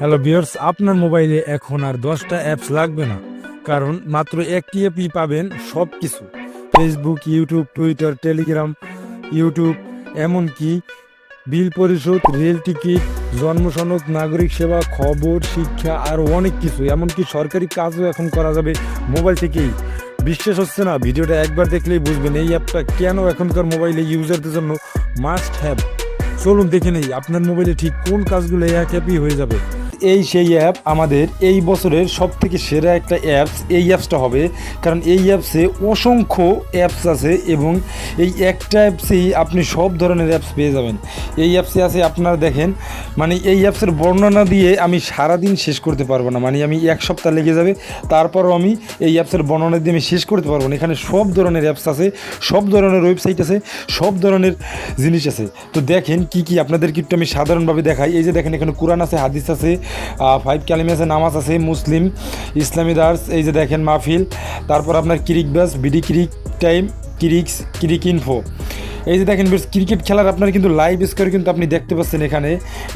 Hello বিয়ার্স আপনার মোবাইলে এখন আর দশটা অ্যাপস লাগবে না। কারণ মাত্র একটি অ্যাপই পাবেন সব কিছু Facebook YouTube Twitter Telegram YouTube এমনকি বিল পরিশোধ, রেল টিকিট জন্মসনদ নাগরিক সেবা, খবর, শিক্ষা, আর অনেক কিছু। এমনকি সরকারি কাজও এখন করা যাবে মোবাইল থেকেই। বিশ্বাস হচ্ছে না, ভিডিওটা একবার দেখলেই বুঝবেন এই অ্যাপটা কেন এখনকার মোবাইলে ইউজারদের জন্য মাস্ট হ্যাভ চলুন দেখে নেই, আপনার মোবাইলে ঠিক কোন কাজগুলো এক অ্যাপই হয়ে যাবে। এই সেই অ্যাপ আমাদের এই বছরের সব থেকে সেরা একটা অ্যাপস এই অ্যাপসটা হবে। কারণ এই অ্যাপসে অসংখ্য অ্যাপস আছে এবং এই একটা অ্যাপসেই আপনি সব ধরনের অ্যাপস পেয়ে যাবেন। এই অ্যাপসে আছে আপনারা দেখেন মানে এই অ্যাপসের বর্ণনা দিয়ে আমি সারাদিন শেষ করতে পারব না। মানে আমি এক সপ্তাহ লেগে যাবে, তারপরও আমি এই অ্যাপসের বর্ণনা দিয়ে আমি শেষ করতে পারব না। এখানে সব ধরনের অ্যাপস আছে, সব ধরনের ওয়েবসাইট আছে, সব ধরনের জিনিস আছে। তো দেখেন কি কি আপনাদেরকে একটু আমি সাধারণভাবে দেখাই। এই যে দেখেন এখানে কোরআন আছে, হাদিস আছে ফাইভ ক্যালিমি আছে নামাজ আছে, মুসলিম, ইসলামী দার্স, এই যে দেখেন মাহফিল। তারপর আপনার Cricbuzz, BD ক্রিক time, ক্রিক্স, Cricinfo. এই যে দেখেন ক্রিকেট খেলার আপনার কিন্তু লাইভ স্কোর কিন্তু আপনি দেখতে পাচ্ছেন এখানে।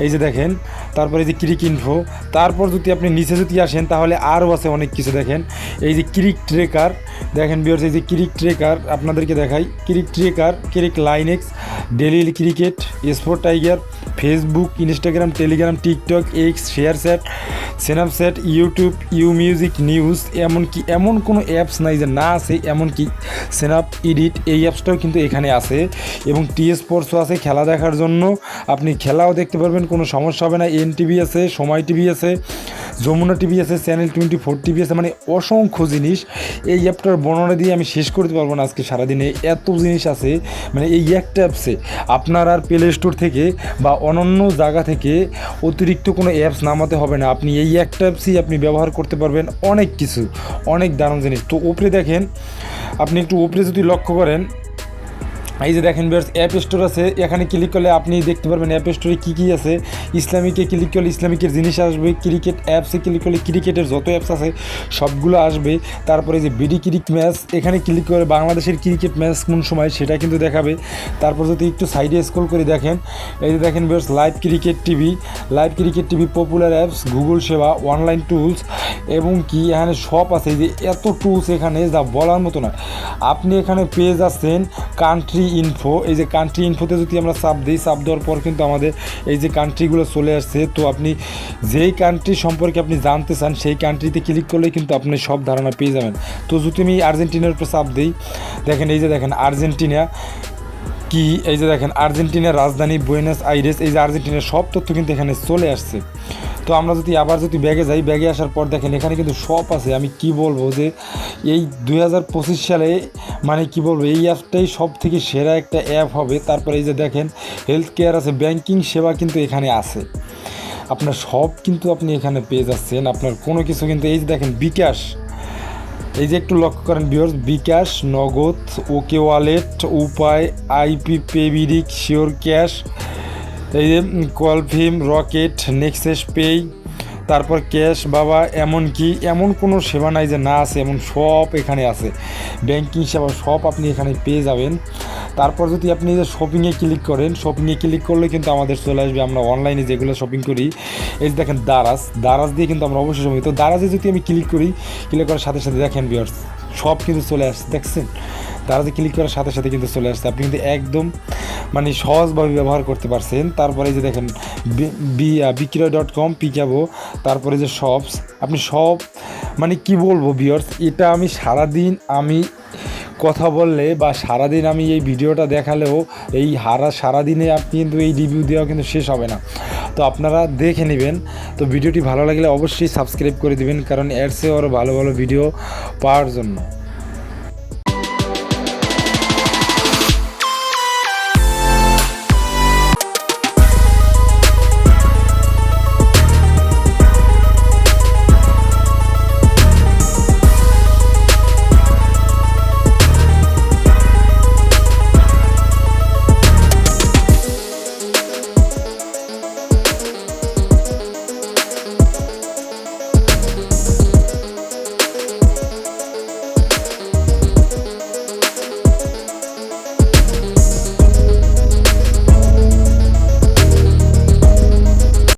এই যে দেখেন, তারপর এই যে ক্রিক ইনফো। তারপর যদি আপনি নিচে যদি আসেন, তাহলে আরও আছে অনেক কিছু দেখেন। এই যে ক্রিক ট্রেকার, দেখেন বিয়ার্স এই যে ক্রিক ট্রেকার আপনাদেরকে দেখাই। ক্রিক trekker, ক্রিক লাইনেক্স daily cricket, Sport Tiger Facebook Instagram Telegram TikTok X ShareChat Snapchat YouTube you music news এমনকি এমন কোনো অ্যাপস নাই যে না আছে, এমনকি স্ন্যাপ ইডিট এই অ্যাপসটাও কিন্তু এখানে আছে। এবং টি স্পোর্টসও আছে খেলা দেখার জন্য। আপনি খেলাও দেখতে পারবেন, কোনো সমস্যা হবে না। এন টিভি আছে, সময় টিভি আছে। যমুনা টিভি আছে, চ্যানেল টোয়েন্টি ফোর টিভি আছে মানে অসংখ্য জিনিস। এই অ্যাপটার বর্ণনা দিয়ে আমি শেষ করতে পারব না আজকে সারাদিনে। এত জিনিস আছে মানে এই একটা অ্যাপসে আপনার আর প্লে স্টোর থেকে বা অনন্য জায়গা থেকে অতিরিক্ত কোনো অ্যাপস নামাতে হবে না। আপনি এই একটা অ্যাপসই আপনি ব্যবহার করতে পারবেন অনেক কিছু, অনেক দারুণ জিনিস। তো উপরে দেখেন, আপনি একটু উপরে যদি লক্ষ্য করেন এই যে দেখেন বিয়ার্স অ্যাপ স্টোর আছে। এখানে ক্লিক করলে আপনি দেখতে পারবেন অ্যাপ স্টোরে কী কী আছে। ইসলামিকে ক্লিক করলে ইসলামিকের জিনিস আসবে। ক্রিকেট অ্যাপসে ক্লিক করলে ক্রিকেটের যত অ্যাপস আছে, সবগুলো আসবে। তারপরে যে বিডি ক্রিক ম্যাচ এখানে ক্লিক করে বাংলাদেশের ক্রিকেট ম্যাচ কোন সময়, সেটা কিন্তু দেখাবে। তারপর যদি একটু সাইডে স্ক্রল করে দেখেন, এই যে দেখেন bears live cricket TV live cricket TV popular apps Google সেবা অনলাইন টুলস এবং কি এখানে সব আছে যে এত টুলস এখানে যা বলার মতো না আপনি এখানে পেয়ে যাচ্ছেন কান্ট্রি ইনফো এই যে কান্ট্রি ইনফোতে যদি আমরা সাপ দিই সাপ দেওয়ার পর কিন্তু আমাদের এই যে কান্ট্রিগুলো চলে আসছে। তো আপনি যেই কান্ট্রি সম্পর্কে আপনি জানতে চান, সেই কান্ট্রিতে ক্লিক করলেই কিন্তু আপনি সব ধারণা পেয়ে যাবেন। তো যদি আমি আর্জেন্টিনার উপর চাপ দিই, দেখেন এই যে দেখেন আর্জেন্টিনা কি, এই যে দেখেন আর্জেন্টিনার রাজধানী বুয়েনাস আইরেস এই যে আর্জেন্টিনার সব তথ্য কিন্তু এখানে চলে আসছে। তো আমরা যদি আবার যদি ব্যাগে যাই, ব্যাগে আসার পর দেখেন এখানে কিন্তু সব আছে। আমি কি বলব যে এই দু হাজার পঁচিশ সালে মানে কি বলব, এই অ্যাপটাই সব থেকে সেরা একটা অ্যাপ হবে। তারপরে এই যে দেখেন হেলথ কেয়ার আছে ব্যাংকিং সেবা কিন্তু এখানে আছে। আপনার সব কিন্তু আপনি এখানে পেয়ে যাচ্ছেন। আপনার কোনো কিছু কিন্তু, এই যে দেখেন, বিকাশ। এই যে একটু লক্ষ্য করেন বিয়র্স bKash, Nagad, OK Wallet, Upay, iPay পেবিডিক sure cash এই যে কলফিম রকেট, নেক্সেস পেই, তারপর ক্যাশ, বাবা এমন কি এমন কোনো সেবা নাই যে না আছে, এমন সব এখানে আছে। ব্যাংকিং সেবা সব আপনি এখানে পেয়ে যাবেন। তারপর যদি আপনি যে শপিংয়ে ক্লিক করেন শপিংয়ে ক্লিক করলে কিন্তু আমাদের চলে আসবে, আমরা অনলাইনে যেগুলো শপিং করি। এই যে দেখেন দারাজ দারাজ দিয়ে কিন্তু আমরা অবশ্যই শপিং তো দারাজে যদি আমি ক্লিক করি ক্লিক করার সাথে সাথে দেখেন বিয়ার্স সব কিন্তু চলে আসছে, দেখছেন? দারাজে ক্লিক করার সাথে সাথে কিন্তু চলে আসছে। আপনি কিন্তু একদম মানে সহজভাবে ব্যবহার করতে পারছেন। তারপরে যে দেখেন বিক্রয় ডট কম পিকাবো। তারপরে যে শপস আপনি সব মানে কি বলব বিয়ার্স এটা আমি সারাদিন আমি কথা বললে বা সারাদিন আমি এই ভিডিওটা দেখালেও এই হারা, সারাদিনে আপনি কিন্তু এই রিভিউ দেওয়া কিন্তু শেষ হবে না। তো আপনারা দেখে নেবেন। তো ভিডিওটি ভালো লাগলে অবশ্যই সাবস্ক্রাইব করে দিবেন, কারণ চেয়েও আরও ভালো ভালো ভিডিও পাওয়ার জন্য।